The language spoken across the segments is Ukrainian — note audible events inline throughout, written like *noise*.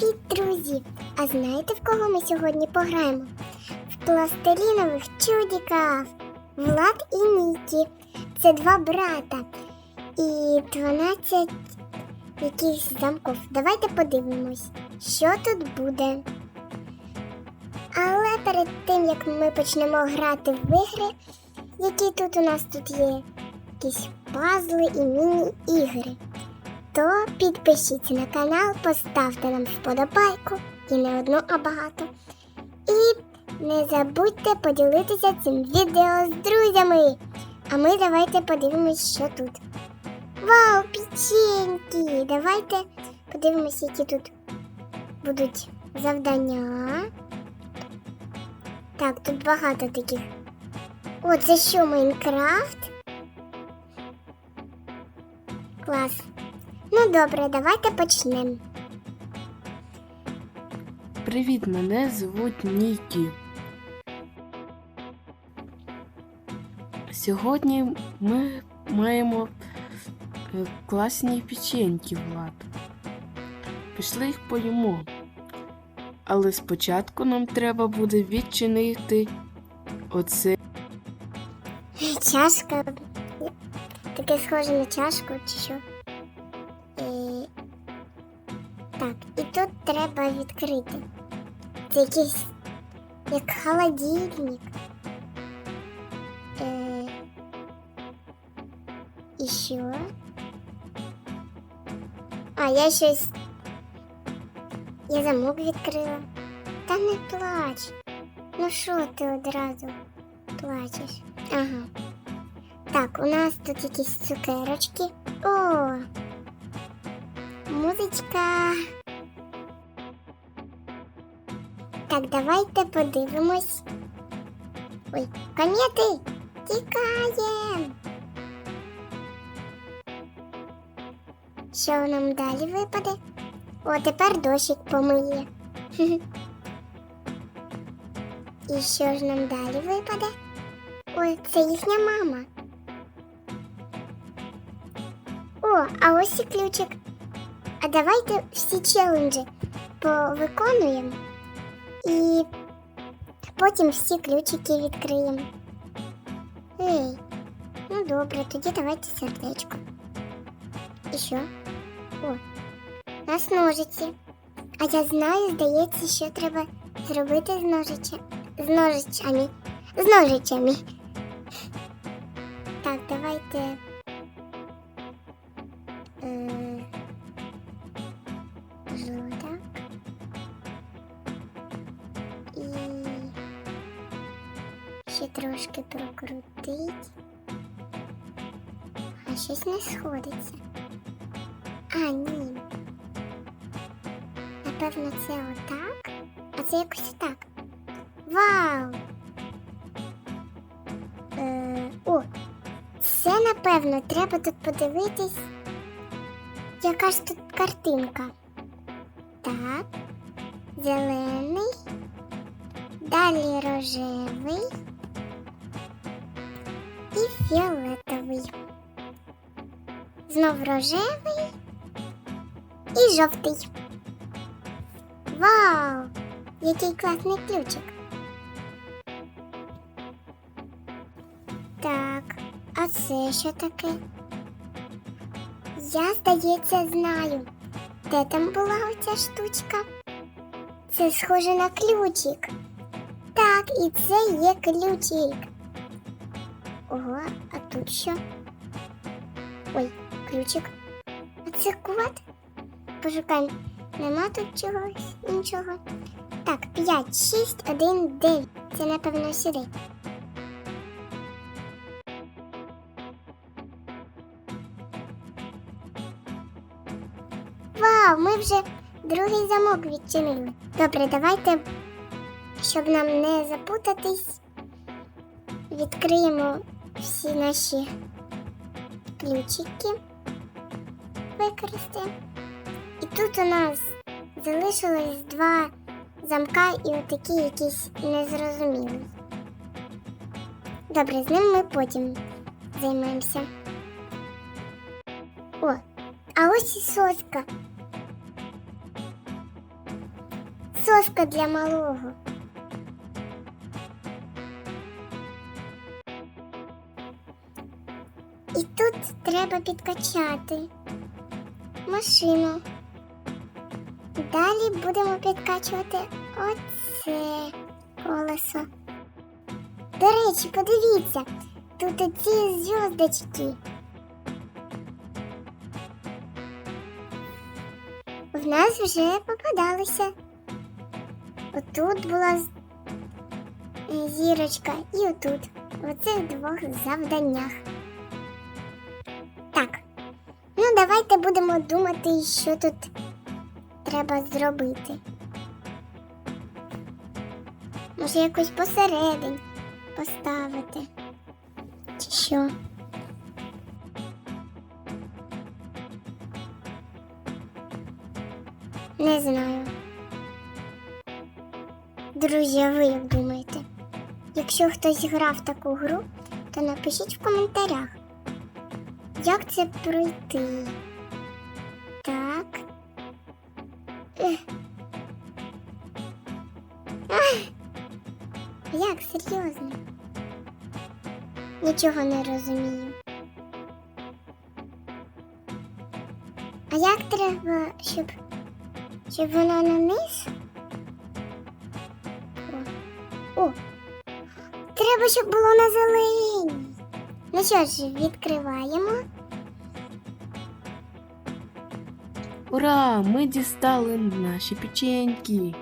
Привіт, друзі! А знаєте, в кого ми сьогодні пограємо? В пластилінових чудіках Влад і Нікі. Це два брата і 12 якихось замків. Давайте подивимось, що тут буде. Але перед тим як ми почнемо грати в ігри, які тут у нас тут є, якісь пазли і міні-ігри то підпишіться на канал, поставте нам вподобайку і не одну, а багато. І не забудьте поділитися цим відео з друзями. А ми давайте подивимось, що тут. Вау, печеньки! Давайте подивимось, які тут будуть завдання. Так, тут багато таких. О, це що, Майнкрафт? Клас. Ну добре, давайте почнемо. Привіт, мене звуть Нікі. Сьогодні ми маємо е, класні печеньки, Влад. Пішли їх поїмо. Але спочатку нам треба буде відчинити оце. Чашка. Таке схоже на чашку чи що. Так, і тут треба відкрити. Це якийсь як холодильник. Е... І що? А, я щось. Я замок відкрила. Та не плач. Ну що ти одразу плачеш? Ага. Так, у нас тут якісь цукерочки. О! Музичка. Так, давайте подивимось. Ой, комети! Тікаєм! Що нам далі випаде? О, тепер дощик помиє. *laughs* І що ж нам далі випаде? Ой, це їхня мама. О, а ось і ключик. А давайте всі челенджі повиконуємо і потім всі ключики відкриємо. Ей, ну добре, тоді давайте сердечко. І що? О, у нас ножиці. А я знаю, здається, що треба зробити з ножича... з ножичами. З ножичами. Ще трошки прокрутить. А щось не сходиться. А, ні. Напевно, це отак. А це якось так. Вау! Е, о, це напевно треба тут подивитись. Яка ж тут картинка? Так, зелений, далі рожевий фіолетовий. Знов рожевий і жовтий. Вау! Який класний ключик. Так, а це що таке? Я, здається, знаю. Де там була оця штучка? Це схоже на ключик. Так, і це є ключик. Ого, а тут що? Ой, ключик. А це код? Пошукаємо. Нема тут чогось нічого. Так, 5, 6, 1, 9. Це напевно сюди. Вау, ми вже другий замок відчинили. Добре, давайте, щоб нам не запутатись, відкриємо всі наші ключики. Використаємо. І тут у нас залишилось два замка і отакі якісь незрозумілі. Добре, з ним ми потім займемося. О, а ось і соска. соска для малого. І тут треба підкачати машину. Далі будемо підкачувати оце колесо. До речі, подивіться, тут оці зв'язочки. В нас вже попадалися. Отут була зірочка і отут. В оцих двох завданнях. Давайте будемо думати, що тут треба зробити. Може, якось посередині поставити. Чи що? Не знаю. Друзі, а ви як думаєте? Якщо хтось грав таку гру, то напишіть в коментарях. Як це пройти? Так. Ах! Як серйозно? Нічого не розумію. А як треба, щоб, щоб воно на низ? О. О! Треба, щоб було на зеленій. Ну що ж, відкриваємо. Ура! Ми дістали наші печеньки.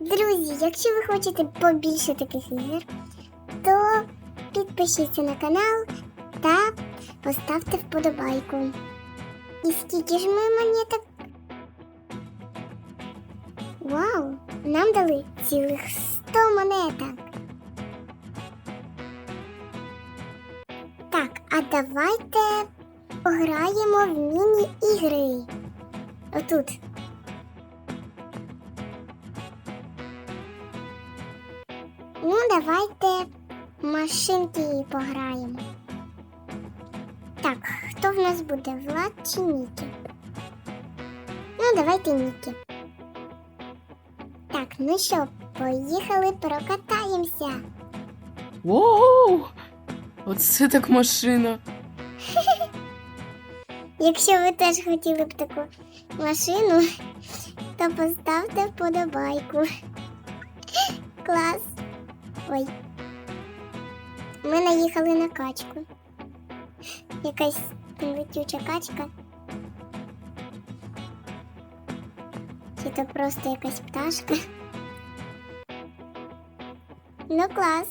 Друзі, якщо ви хочете побільше таких ігор, то підпишіться на канал та поставте вподобайку. І скільки ж ми монеток? Вау! Нам дали цілих 100 монеток. Так, а давайте пограємо в міні-ігри. Отут. Ну, давайте машинки пограємо. Так, хто в нас буде? Влад чи Нікі? Ну, давайте Нікі. Так, ну що, поїхали прокатаємося. Воу! Оце так машина. *laughs* Якщо ви теж хотіли б таку машину, то поставте вподобайку. Клас. Ой. Ми наїхали на качку. Якась летюча качка. Чи то просто якась пташка. Ну клас.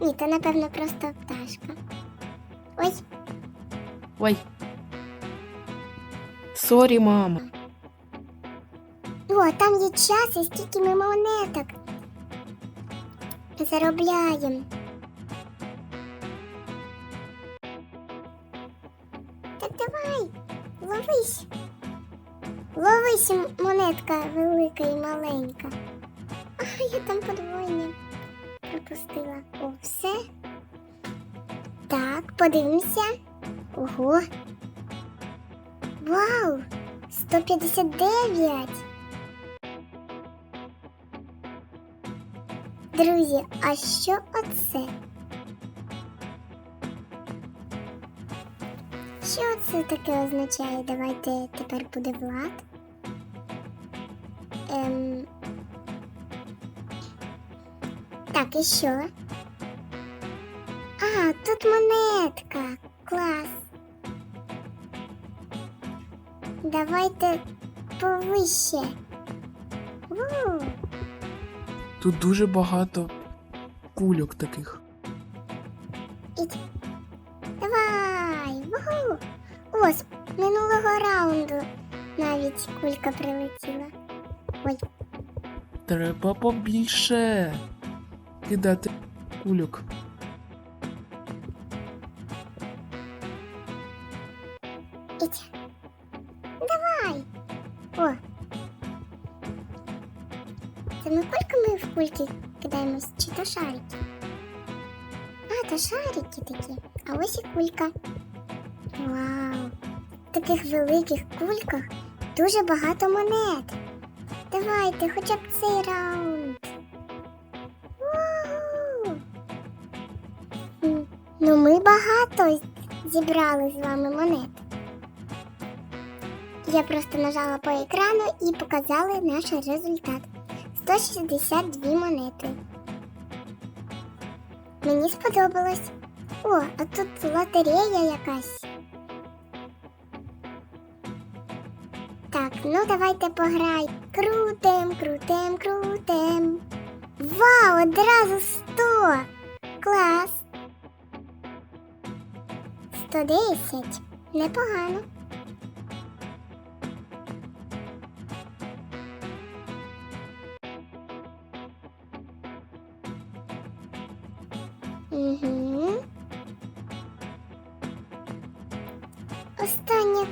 Ні, то напевно просто пташка. Ой. Ой. Сорі, мама. О, там є час і стільки ми монеток. Заробляємо. Так давай, ловись. Ловись, монетка велика і маленька. А, я там подвоєння пропустила. О, все. Так, подивимося. Ого. Вау! 159! Друзі, а що оце? Що це таке означає? Давайте тепер буде влад. Ем... Так, і що? А, тут монетка. Клас. Давайте повище. Ву. Тут дуже багато кульок таких. Ідь. Давай! Вугу! О, з минулого раунду навіть кулька прилетіла. Ой, Треба побільше кидати кульок. Кидаємось, чи то шарики? А, то шарики такі. А ось і кулька. Вау! В таких великих кульках дуже багато монет. Давайте, хоча б цей раунд. Вау! Ну, ми багато зібрали з вами монет. Я просто нажала по екрану і показали наш результат. 162 монети. Мені сподобалось. О, а тут лотерея якась. Так, ну давайте пограй. Крутем, крутем, крутем. Вау, одразу 100! Клас! 110. Непогано. Останнє.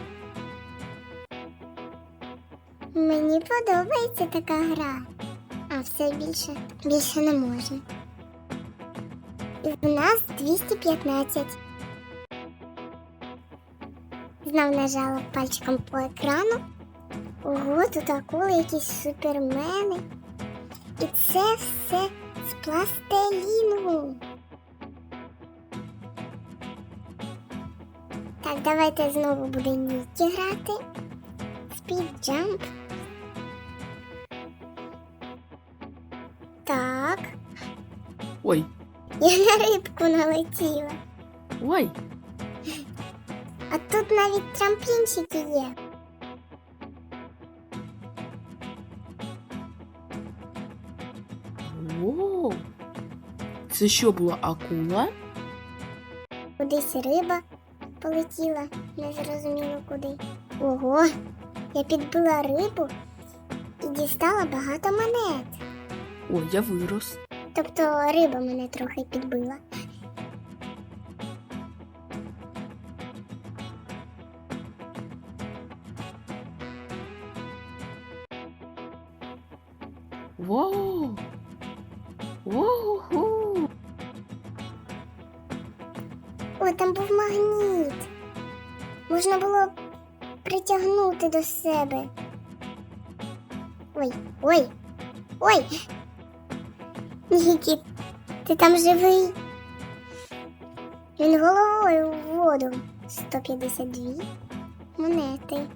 Мені подобається така гра. А все більше. Більше не можна. І в нас 215. Знов нажала пальчиком по екрану. Ого, тут акули якісь супермени. І це все з пластиліну. Так, давайте знову буде Нікі грати. Speed Jump. Так, Ой, я на рибку налетіла. ой, А тут навіть трамплінчики є. о. Це що була акула? Кудись риба полетіла, незрозуміло куди. Ого, я підбила рибу і дістала багато монет. Ой, я вирос. Тобто риба мене трохи підбила. Себе. Ой, ой, ой. Нікі, ти там живий? Він головою в воду. 152 монети.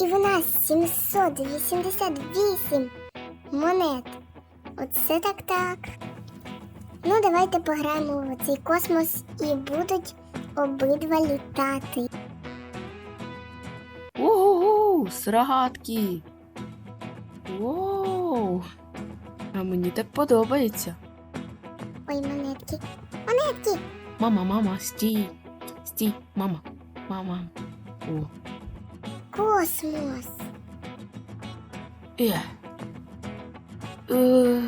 І в нас 788 монет. Оце так так. Ну, давайте пограємо в цей космос і будуть обидва літати. Ого, срагатки. Воу. А мені так подобається. Ой, монетки. Монетки! Мама, мама, стій. Стій, мама. Мама. О. Космос! Е. Е.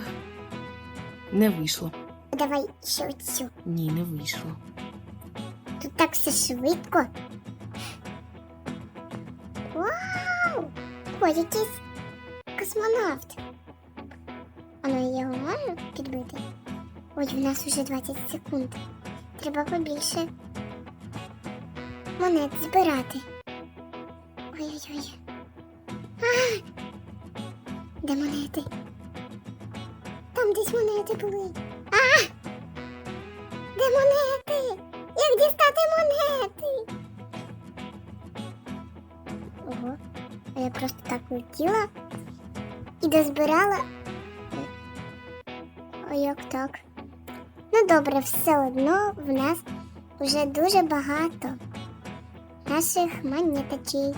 Не вийшло. Давай ще оцю. Ні, не вийшло. Тут так все швидко. Ой, якийсь космонавт. Я його можу підбити? Ой, в нас вже 20 секунд. Треба побільше монет збирати. Ой-ой-ой. Де монети? Там десь монети були. А! Де монети? Летіла і дозбирала. Ой, як так. Ну добре, все одно в нас вже дуже багато наших монеточок.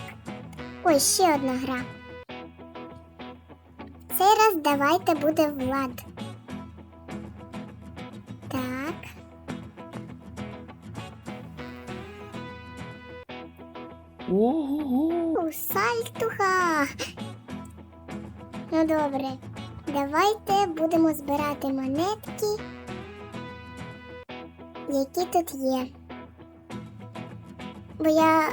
Ой, ще одна гра. Цей раз давайте буде Влад. Сальтуха. Ну добре, давайте будемо збирати монетки, які тут є. Бо я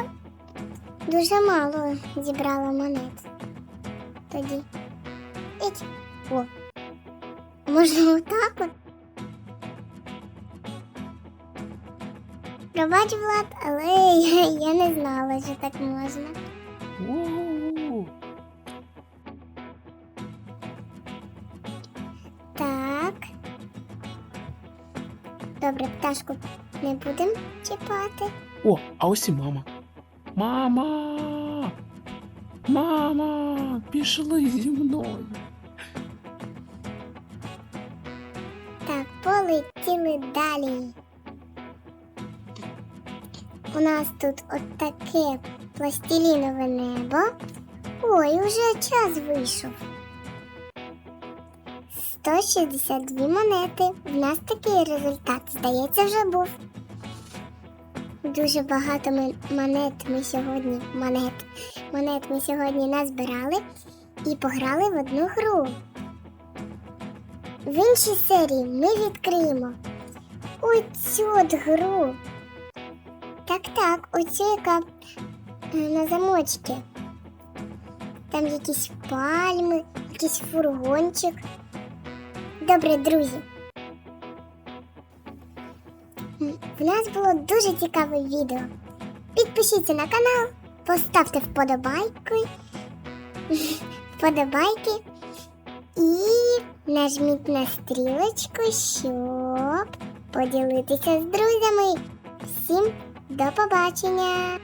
дуже мало зібрала монет. Тоді. Іть. О. Можна отак от. Пробач, Влад, але *laughs* я не знала, що так можна. Так. Добре, пташку не будемо чіпати. О, а ось і мама. Мама. Мама, пішли зі мною. Так, полетіли далі. У нас тут отаке пластилінове небо. Ой, уже час вийшов. 162 монети. В нас такий результат, здається, вже був. Дуже багато монет ми сьогодні монет. Монет ми сьогодні назбирали і пограли в одну гру. В іншій серії ми відкриємо оцю от гру. Так, так, оцю, яка на замочці. Там якісь пальми, якийсь фургончик. Добре, друзі. В нас було дуже цікаве відео. Підпишіться на канал, поставте вподобайки. *laughs* Вподобайки. І нажміть на стрілочку, щоб поділитися з друзями. Всім до побачення!